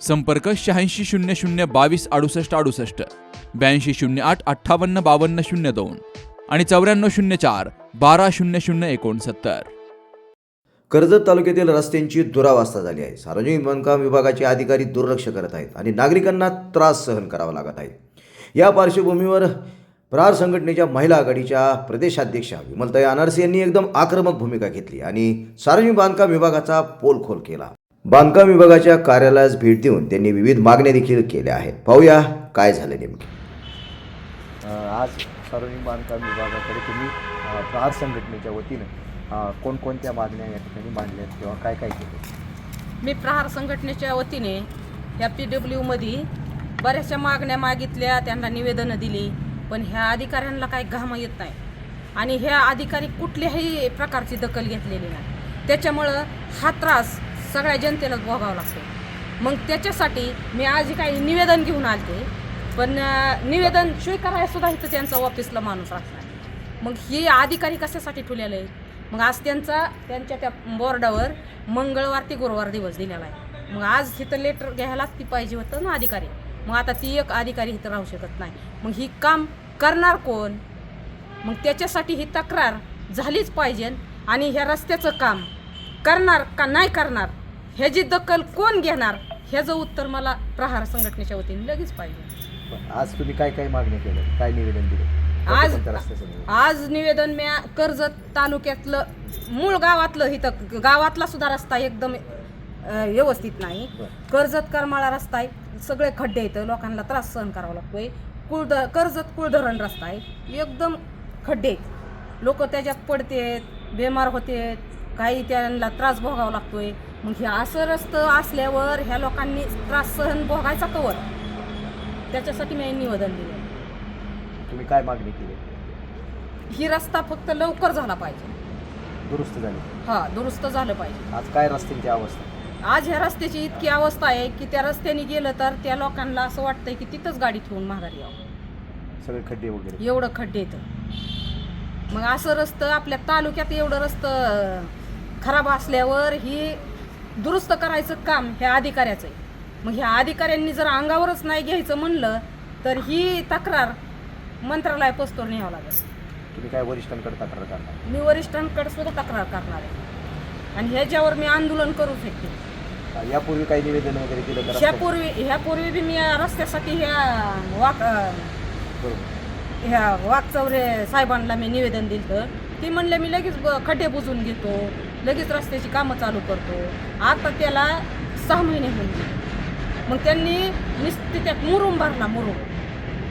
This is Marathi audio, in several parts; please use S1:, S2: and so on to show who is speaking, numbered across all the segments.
S1: संपर्क शहाऐंशी शून्य शून्य बावीस अडुसष्ट अडुसष्ट ब्याऐंशी शून्य आठ अठ्ठावन्न बावन्न शून्य दोन आणि चौऱ्याण्णव शून्य चार बारा शून्य शून्य एकोणसत्तर.
S2: कर्जत तालुक्यातील रस्त्यांची दुरावस्था झाली आहे. सार्वजनिक बांधकाम विभागाचे अधिकारी दुर्लक्ष करत आहेत आणि नागरिकांना त्रास सहन करावा लागत आहे. या पार्श्वभूमीवर प्रहार संघटनेच्या महिला आघाडीच्या प्रदेशाध्यक्षा विमलताई अनारसे यांनी एकदम आक्रमक भूमिका घेतली आणि सार्वजनिक बांधकाम विभागाचा पोलखोल केला. बांधकाम विभागाच्या कार्यालयास भेट देऊन त्यांनी विविध मागण्या देखील केल्या आहेत. पाहूया काय झाले नेमके.
S3: आज सार्वजनिक बांधकाम विभागाकडे तुम्ही प्रहार संघटनेच्या वतीनं कोणकोणत्या मागण्या या ठिकाणी मांडल्यात किंवा काय काय केलं
S4: मी प्रहार संघटनेच्या वतीने ह्या पी डब्ल्यूमध्ये बऱ्याचशा मागण्या मागितल्या त्यांना निवेदनं दिली पण ह्या अधिकाऱ्यांना काही घाम येत नाही. आणि ह्या अधिकारी कुठल्याही प्रकारची दखल घेतलेली नाही. त्याच्यामुळं हा त्रास सगळ्या जनतेलाच भोगावं लागतो. मग त्याच्यासाठी मी आज काही निवेदन घेऊन आलते. पण निवेदन स्वीकारायला सुद्धा इथं त्यांचा ऑफिसला माणूस असणार मग हे अधिकारी कशासाठी ठेवलेलं? आहे मग आज त्यांचा त्यांच्या त्या बोर्डावर मंगळवार ते गुरुवार दिवस दिलेला आहे. मग आज इथं लेटर घ्यायलाच ती पाहिजे होतं ना अधिकारी? मग आता ती एक अधिकारी इथं राहू शकत नाही. मग ही काम करणार कोण? मग त्याच्यासाठी ही तक्रार झालीच पाहिजे. आणि ह्या रस्त्याचं काम करणार का नाही करणार? ह्याची दखल कोण घेणार ह्याचं उत्तर मला प्रहार संघटनेच्या वतीने लगेच पाहिजे.
S3: आज तुम्ही काय काय मागण्या केल्या? काय निवेदन दिलं?
S4: आज
S3: कोणत्या?
S4: आज निवेदन मी कर्जत तालुक्यातलं मूळ गावातलं इथं गावातला सुद्धा रस्ता एकदम अं, व्यवस्थित नाही.
S3: बरं.
S4: कर्जत करमाळा रस्ता आहे. सगळे खड्डे येतं लोकांना त्रास सहन करावा लागतोय. कुळध कर्जत कुळधरण रस्ता आहे. एकदम खड्डे आहेत. लोक त्याच्यात पडतेत बेमार होतेत. काही त्यांना त्रास भोगावा लागतोय. मग हे असं रस्तं असल्यावर ह्या लोकांनी त्रास सहन भोगायचा कवर. त्याच्यासाठी मी निवेदन दिलं.
S3: तुम्ही काय मागणी केली?
S4: ही रस्ता फक्त लवकर झाला पाहिजे.
S3: दुरुस्त झाली.
S4: हा दुरुस्त झालं पाहिजे.
S3: आज काय रस्त्यांची अवस्था?
S4: आज ह्या रस्त्याची इतकी अवस्था आहे की त्या रस्त्याने गेलं तर त्या लोकांना असं वाटतंय की तिथंच गाडी ठेवून माघारी यावं.
S3: सगळे खड्डे वगैरे.
S4: एवढं खड्डे येतं मग असं रस्तं आपल्या तालुक्यात एवढं रस्तं खराब असल्यावर ही दुरुस्त करायचं काम ह्या अधिकाऱ्याचं आहे. मग ह्या अधिकाऱ्यांनी जर अंगावरच नाही घ्यायचं म्हणलं तर ही तक्रार मंत्रालय पोस्टवर न्यावं लागेल.
S3: तुम्ही काय वरिष्ठांकडे तक्रार करणार
S4: मी वरिष्ठांकडे सुद्धा तक्रार करणार आहे. आणि ह्याच्यावर मी आंदोलन करू शकते.
S3: यापूर्वी काही निवेदन वगैरे केलं तर
S4: ह्यापूर्वी ह्यापूर्वी बी मी या रस्त्यासाठी ह्या वाक
S3: बरोबर.
S4: ह्या वाकचौरे साहेबांना मी निवेदन दिलं ते म्हणले मी लगेच ब- खड्डे बुजवून घेतो. लगेच रस्त्याची कामं चालू करतो. आता त्याला सहा महिने होऊन गेले. मग त्यांनी नुसती त्यात मुरुम भरला मुरुम.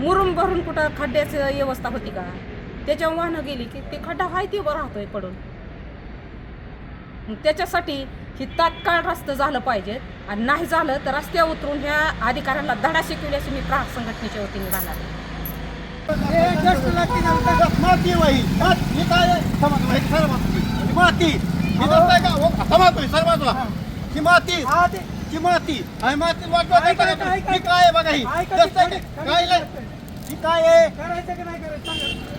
S4: मुरुम भरून कुठं खड्ड्याची व्यवस्था होती का? त्याच्या वाहनं गेली की ते खड्डा हाय ते बरं राहतोय पडून मग त्याच्यासाठी ही तात्काळ रस्त झालं पाहिजे. आणि नाही झालं तर रस्त्यावर उतरून ह्या अधिकाऱ्यांना धडा शिकवल्याची मी प्रहार संघटनेच्या वतीने राहणार
S5: माती माती. ही काय आहे? थांबा, थांबा, एक सरळ ही माती ही दिसतंय ही माती ही माती आणि माती ही काय आहे बघा ही दिसतंय का? काय लय? ही काय आहे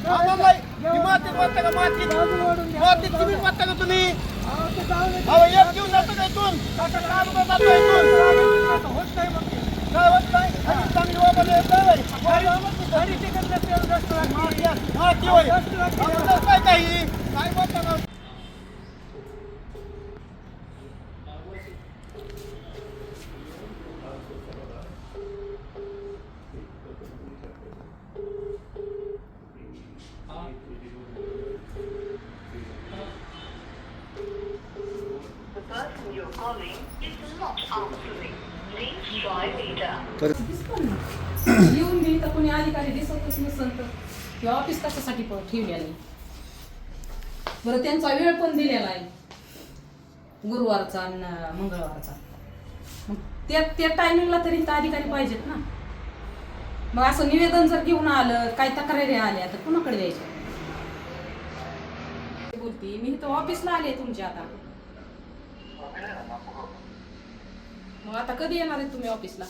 S5: हा, बाबा, ही माती वाटतं का माती माती तुम्ही वाटतं का तुम्ही अहो एक घेऊन जातो का इथून काय बघा जातो इथून काय होत नाही आणि चांगली वापरली आहे, काय होय? माती होय काही काय बोलता का? तर.
S4: येऊन मी तर कोणी अधिकारी दिसतच नसेल तर किंवा ऑफिस कशासाठी पण ठेवलेलं आहे? बरं त्यांचा वेळ पण दिलेला आहे. गुरुवारचा आणि मंगळवारचा. मग त्या त्या टायमिंगला तरी इथं अधिकारी पाहिजेत ना. मग असं निवेदन जर घेऊन आलं काही तक्रारी आल्या तर कुणाकडे द्यायच्या? बोलती मी इथं ऑफिसला आले तुमच्या आता. मग आता कधी येणार आहे तुम्ही ऑफिसला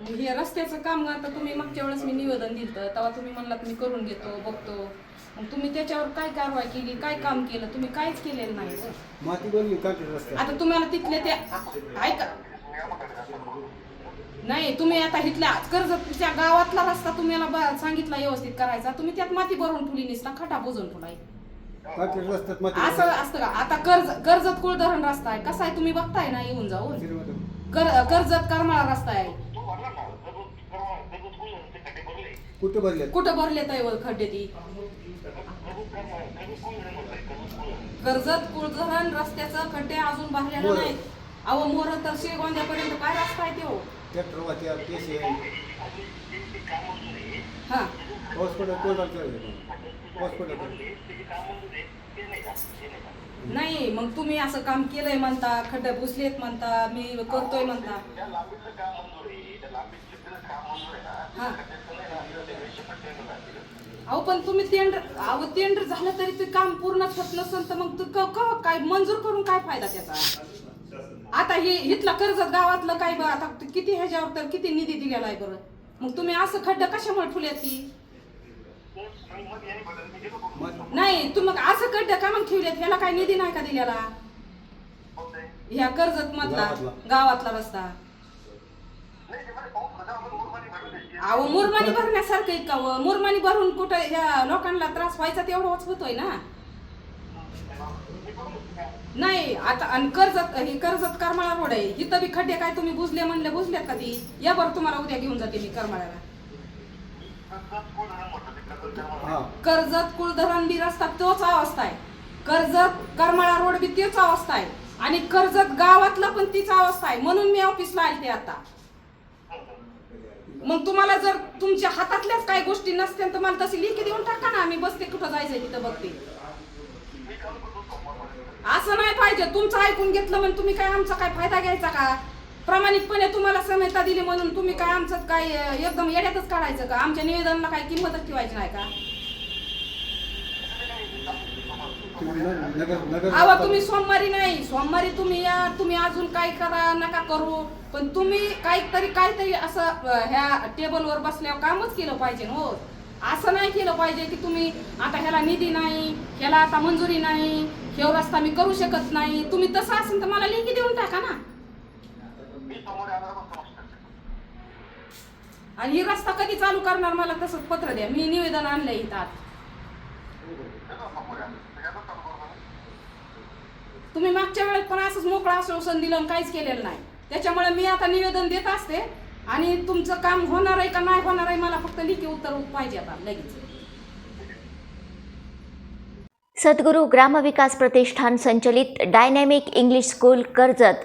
S4: मग हे रस्त्याचं काम आता तुम्ही मागच्या वेळेस मी निवेदन दिलं तेव्हा तुम्ही म्हणलात मी करून घेतो बघतो. मग तुम्ही त्याच्यावर काय कारवाई केली काय काम केलं? तुम्ही काहीच केलेलं नाही. हो.
S5: माती बनली का ते रस्त्यात
S4: आता तुम्हाला तिथले ते ऐका. नाही तुम्ही आता इथल्या कर्जतच्या गावातला रस्ता तुम्हाला ब- सांगितला व्यवस्थित करायचा. तुम्ही त्यात माती भरून ठेवली निसता खटा बुजून ठेवलाय
S5: माती
S4: असं असतं का? आता कर्ज कर्जत कुळ धरण रस्ता आहे. कसा आहे? तुम्ही बघताय ना येऊन जाऊन. कर कर्जत करमाळा रस्ता आहे.
S5: कुठे भरले
S4: कुठं भरले ताई खड्डे ती? कर्जत कुळधरण रस्त्याचं खड्डे अजून भरलेले
S5: मोरं.
S4: नाहीत. अहो मोर तर शेगोंद्यापर्यंत काय रस्ता आहे तो
S5: ट्रॅक्टर केस आहे.
S4: हा.
S5: हॉस्पिटल
S4: नाही मग तुम्ही असं काम केलंय म्हणता खड्डे पुसलेत म्हणता मी करतोय म्हणता. हा. अहो पण तुम्ही टेंडर अहो टेंडर झालं तरी ते काम पूर्ण होत नसेल तर मग क- काय मंजूर करून काय फायदा त्याचा? आता हे इथलं कर्जत गावातलं काय बरं आता किती ह्याच्यावर तर किती निधी दिलेला आहे बरं? मग तुम्ही असं खड्डा कशामुळे ठुल्यात ती? नाही तू मग असं खड्डा का मग ठेवल्यात ह्याला काय निधी नाही का दिलेला? ह्या कर्जत मधला
S5: गावातला.
S4: रस्ता. अहो मुरमानी भरण्यासारखं का व? मुरमानी भरून कुठं ह्या लोकांना त्रास व्हायचा तेवढाच होतोय ना? नाही आता आणि कर्जत हे कर्जत करमाळा रोड आहे. इथं बी खड्डे काय तुम्ही बुजले म्हणले बुजल्यात का ती? या बरं तुम्हाला उद्या घेऊन जाते मी करमाळ्याला. कर्जत कुळधरण बी रस्ता तोच अवस्था आहे. कर्जत करमाळा रोड बी तीच अवस्था आहे. आणि कर्जत गावातला पण तीच अवस्था आहे. म्हणून मी ऑफिसला आलते आता. मग तुम्हाला जर तुमच्या हातातल्याच काही गोष्टी नसतील तर मला तशी लिखी देऊन टाका ना. मी बसते कुठं जायचंय तिथं बघते. असं नाही पाहिजे. तुमचं ऐकून घेतलं म्हणून तुम्ही काय आमचा काय फायदा घ्यायचा का? प्रामाणिकपणे तुम्हाला समेता दिली म्हणून तुम्ही काय आमचं काय एकदम येड्यातच काढायचं का? आमच्या निवेदनाला काय किंमतच ठेवायची नाही का? अहो तुम्ही सोमवारी नाही. सोमवारी तुम्ही या. तुम्ही अजून काय करा नका करू. पण तुम्ही काहीतरी काहीतरी असं ह्या टेबलवर बसल्यावर कामच केलं पाहिजे ना हो. असं नाही केलं पाहिजे की तुम्ही आता ह्याला निधी नाही ह्याला आता मंजुरी नाही हे रस्ता मी करू शकत नाही. तुम्ही तसं असेल तर मला लिखी देऊन टाका ना. आणि ही रस्ता कधी चालू करणार मला तसंच पत्र द्या. मी निवेदन आणलंय इथं आता. तुम्ही मागच्या वेळेस पण असंच मोकळं आश्वासन दिलं काहीच केलेलं नाही. त्याच्यामुळे मी आता निवेदन देत असते आणि तुमचं काम होणार आहे का नाही होणार आहे मला फक्त लिखी उत्तर पाहिजे आता लगेच.
S6: सद्गुरू ग्रामविकास प्रतिष्ठान संचलित डायनॅमिक इंग्लिश स्कूल कर्जत.